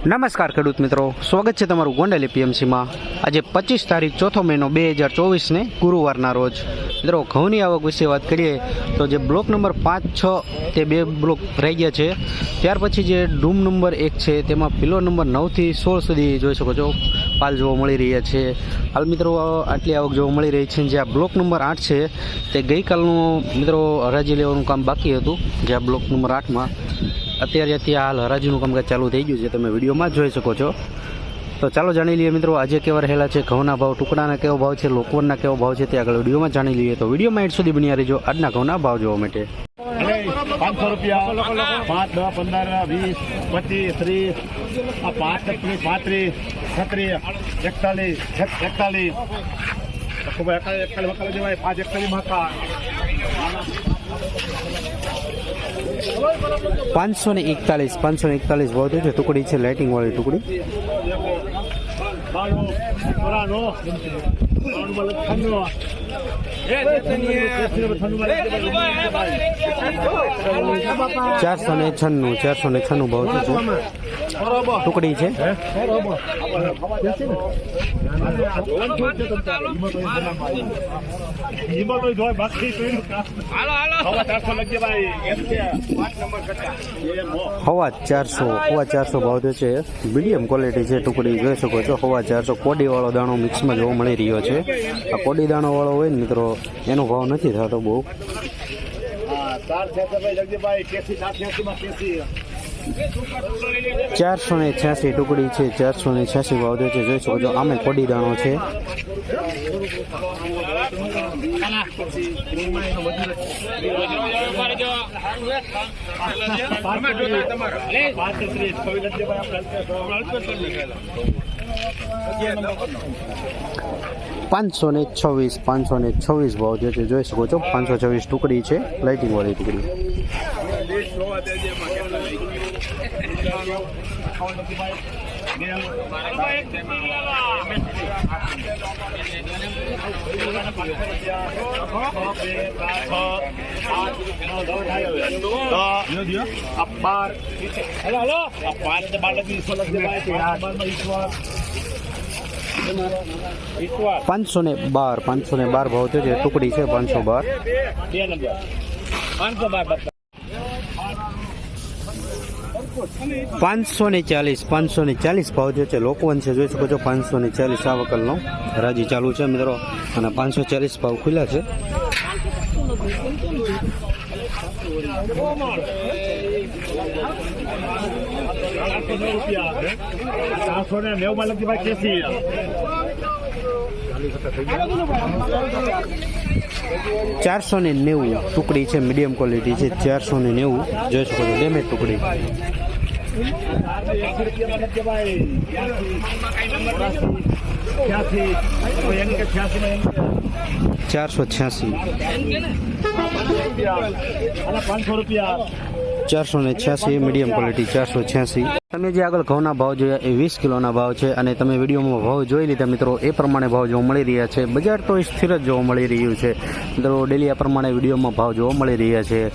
નમસ્કાર ખેડૂત મિત્રો. સ્વાગત છે તમારું ગોંડલ એપીએમસીમાં. આજે પચીસ તારીખ ચોથો મહિનો બે હજાર ચોવીસને ગુરુવારના રોજ. મિત્રો, ઘઉંની આવક વિશે વાત કરીએ તો જે બ્લોક નંબર પાંચ, છ તે બે બ્લોક રહી ગયા છે. ત્યાર પછી જે ડૂમ નંબર એક છે, તેમાં પિલો નંબર નવથી સોળ સુધી જોઈ શકો છો. પાલ જોવા મળી રહ્યા છે. હાલ મિત્રો, આટલી આવક જોવા મળી રહી છે. જે આ બ્લોક નંબર આઠ છે, તે ગઈકાલનું મિત્રો હરાજી લેવાનું કામ બાકી હતું. જે આ બ્લોક નંબર આઠમાં અત્યારે અત્યારે હાલ હરાજીનું કામકાજ ચાલુ થઈ ગયું છે તમે વિડીયોમાં જોઈ શકો છો. તો ચાલો જાણી લઈએ મિત્રો, આજે કેવા રહેલા છે, ઘઉંના ભાવ, ટુકડાના કેવો ભાવ છે, લોકવનના કેવો ભાવ છે, તે આગળ વિડીયોમાં જાણી લઈએ. તો વિડીયોમાં એટ સુધી બની રહેજો, આજના ઘઉંના ભાવ જોવા માટે. પાંચસો રૂપિયા, પાંચ, દસ, પંદર, વીસ, પચીસ, ત્રીસ, આ પાંચ ત્રીસ પાંત્રીસ, છત્રીસ, એકતાલીસ, એક- એકતાલીસ. એકતાલીસ એકતાલીસ પાંચ, એકતાલીસ મકાન પાંચસો ને એકતાલીસ, પાંચસો ને એકતાલીસ ભાવ છે. ટુકડી છે લાઇટિંગ વાળી ટુકડી. ચારસો ને છન્નું, ચારસો ને છન્નું ભાવ છે. ટુકડી છે. હવા ચારસો. હવા ચારસો ભાવ જે છે મીડિયમ ક્વોલિટી છે ટુકડી જોઈ શકો છો. હવા ચારસો કોડીવાળો દાણો મિક્સમાં જોવા મળી રહ્યો છે. આ કોડી દાણો વાળો હોય ને મિત્રો એનો ભાવ નથી થતો બહુ. ચાર છે ભાઈ જગદીભાઈ કેસી ચારમાં કેસી. ચારસો ને છ્યાસી ટુકડી છે, ચારસો ને છ્યાસી ભાવ થયો છે, જોઈ શકો છો, આમે કોડી દાણો છે. પાંચસો ને છવ્વીસ, પાંચસો ને છવ્વીસ ભાવ જે છે, જોઈ શકો છો, પાંચસો છવ્વીસ ટુકડી છે લાઇટિંગ વાળી ટુકડી. ઈશ્વર પાંચસો ને બાર, પાંચસો ને બાર ભાવ છે. ટુકડી છે પાંચસો બાર. પાંચસો બાર પાંચસો ને ચાલીસ પાંચસો ને ચાલીસ ભાવ જે છે, લોકવન છે, જોઈ શકો છો પાંચસો ને ચાલીસ આ વકલનો રાજી ચાલુ છે, મિત્રો. અને પાંચસો ચાલીસ ભાવ ખુલ્લા છે. ચારસો નવમાં ચારસો ને નેવું ટુકડી છે, મીડિયમ ક્વોલિટી છે ચારસો ને નેવું, જોઈ શકો છો, ડેમેજ ટુકડી. ચારસો છ્યાસી. ચારસો ને છ્યાસી મીડિયમ ક્વોલિટી ચારસો છ્યાસી. તમે જે આગળ ઘઉંના ભાવ જોયા એ વીસ કિલોના ભાવ છે. અને તમે વિડીયોમાં ભાવ જોઈ લીધા મિત્રો, એ પ્રમાણે ભાવ જોવા મળી રહ્યા છે. બજાર તો સ્થિર જ જોવા મળી રહ્યું છે. મિત્રો ડેલી આ પ્રમાણે વિડીયોમાં ભાવ જોવા મળી રહ્યા છે.